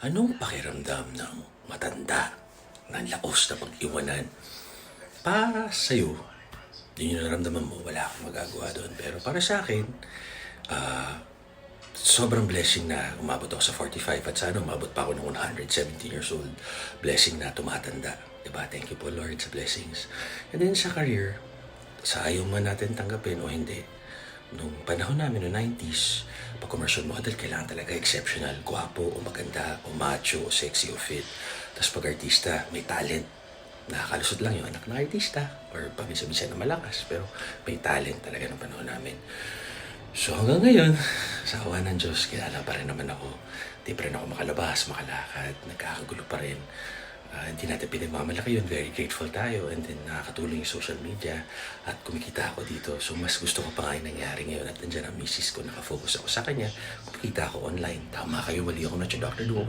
Anong pakiramdam ng matanda na laos na pag-iwanan? Para sa'yo, yun yung naramdaman mo, wala akong magagawa doon. Pero para sa akin, ah, sobrang blessing na umabot ako sa 45 at sana umabot pa ako ng 117 years old. Blessing na tumatanda. Diba? Thank you po Lord sa blessings. And then sa career, sa ayaw man natin tanggapin o hindi, nung panahon namin, noong 90s, pag commercial model, kailangan talaga exceptional, gwapo, o maganda, o macho, o sexy, o fit. Tapos pag artista, may talent. Nakakalusot lang yung anak ng artista or paminsan-minsan na malakas, pero may talent talaga ng panahon namin. So hanggang ngayon, sa awa ng Diyos, kilala pa rin naman ako. Di pa rin ako makalabas, makalakad, nagkakagulo pa rin. Ah, hindi natin pinagmamalaki yun. Very grateful tayo. And then nakakatulong yung social media. At kumikita ako dito. So mas gusto ko pa nga yung nangyari ngayon. At nandiyan ang misis ko. Nakafocus ako sa kanya. Kumikita ako online. Tama kayo. Mali ako na siya. Dr. Duo.